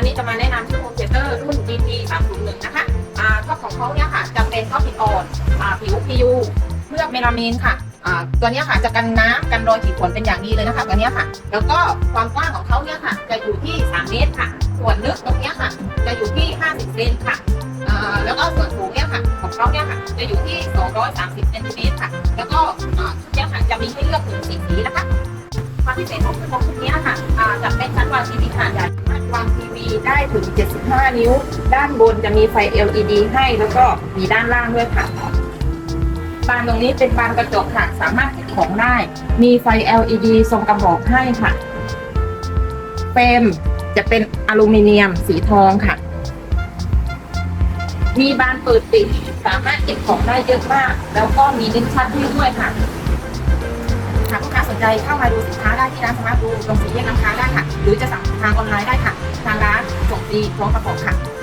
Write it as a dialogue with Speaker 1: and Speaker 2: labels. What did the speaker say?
Speaker 1: วันนี้จะมาแนะนำชุดโฮมงเทเตอร์รุ่น GT 3 0 1นึ่งนะคะอ่าท็อปของเขาเนี่ยค่ะจะเป็นท็อปผิวอ่อนอ่าผิว PU เลือกเมลามีนค่ะอ่าตัวนี้ค่ะจะกันน้ำกันรอยขีดข่วนเป็นอย่างดีเลยนะคะตัวนี้ค่ะ แล้วก็ความกว้างของเขาเนี่ยค่ะ จะอยู่ที่ 3 เมตรค่ะ ส่วนลึกตรงนี้ค่ะ จะอยู่ที่ 50เซนค่ะอ่าแล้วก็ส่วนสูงเนี่ยค่ะของเขาเนี่ยค่ะ จะอยู่ที่ 230เซนติเมตรค่ะ แล้วก็อ่าชุดนี้ค่ะจะมีให้เลือกถึงสีสีนะคะ ความพิเศษของชุดนี้ค่ะ 75 นิ้ว ด้านบนจะมีไฟ LED ให้แล้วก็มีด้านล่างด้วยค่ะบานตรงนี้เป็นบานกระจกค่ะ สามารถเก็บของได้ มีไฟ LED ทรงกระบอกให้ค่ะเฟรมจะเป็นอลูมิเนียมสีทองค่ะ มีบานเปิดปิดสามารถเก็บของได้เยอะมาก แล้วก็มีลิ้นชักให้ด้วยค่ะหากลูกค้าสนใจเข้ามาดูสินค้าได้ที่ร้านสมาร์ทดูตรงสี่แยกน้ำค้างได้ค่ะ หรือจะสั่งทางออนไลน์ได้ค่ะ ส่งฟรีพร้อมกระกอบค่ะ